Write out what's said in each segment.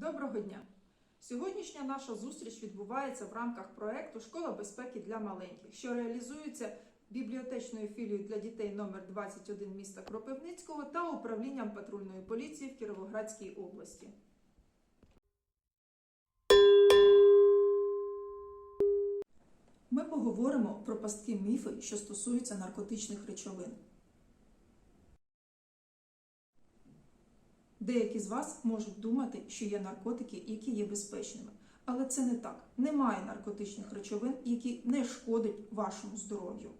Доброго дня! Сьогоднішня наша зустріч відбувається в рамках проекту Школа безпеки для маленьких, що реалізується бібліотечною філією для дітей номер 21 міста Кропивницького та управлінням патрульної поліції в Кіровоградській області. Ми поговоримо про пастки міфи, що стосуються наркотичних речовин. Деякі з вас можуть думати, що є наркотики, які є безпечними. Але це не так. Немає наркотичних речовин, які не шкодять вашому здоров'ю.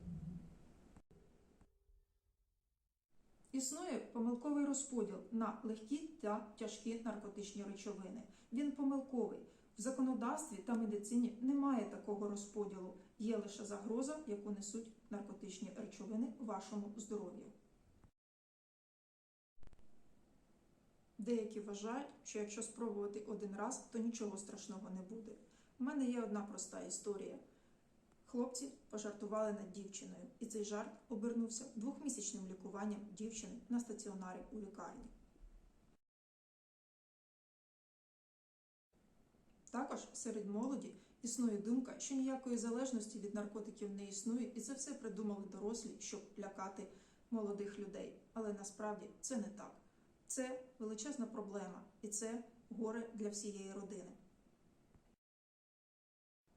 Існує помилковий розподіл на легкі та тяжкі наркотичні речовини. Він помилковий. В законодавстві та медицині немає такого розподілу. Є лише загроза, яку несуть наркотичні речовини вашому здоров'ю. Деякі вважають, що якщо спробувати один раз, то нічого страшного не буде. У мене є одна проста історія. Хлопці пожартували над дівчиною, і цей жарт обернувся двохмісячним лікуванням дівчини на стаціонарі у лікарні. Також серед молоді існує думка, що ніякої залежності від наркотиків не існує, і це все придумали дорослі, щоб лякати молодих людей. Але насправді це не так. Це величезна проблема, і це горе для всієї родини.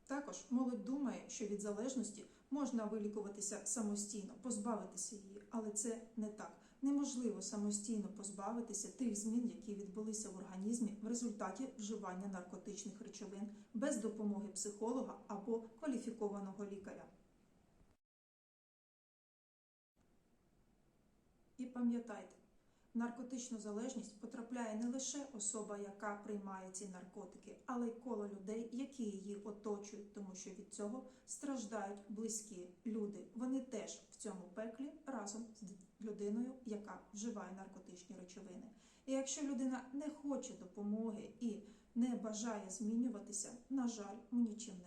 Також молодь думає, що від залежності можна вилікуватися самостійно, позбавитися її, але це не так. Неможливо самостійно позбавитися тих змін, які відбулися в організмі в результаті вживання наркотичних речовин без допомоги психолога або кваліфікованого лікаря. І пам'ятайте, наркотичну залежність потрапляє не лише особа, яка приймає ці наркотики, але й коло людей, які її оточують, тому що від цього страждають близькі люди. Вони теж в цьому пеклі разом з людиною, яка вживає наркотичні речовини. І якщо людина не хоче допомоги і не бажає змінюватися, на жаль, ми нічим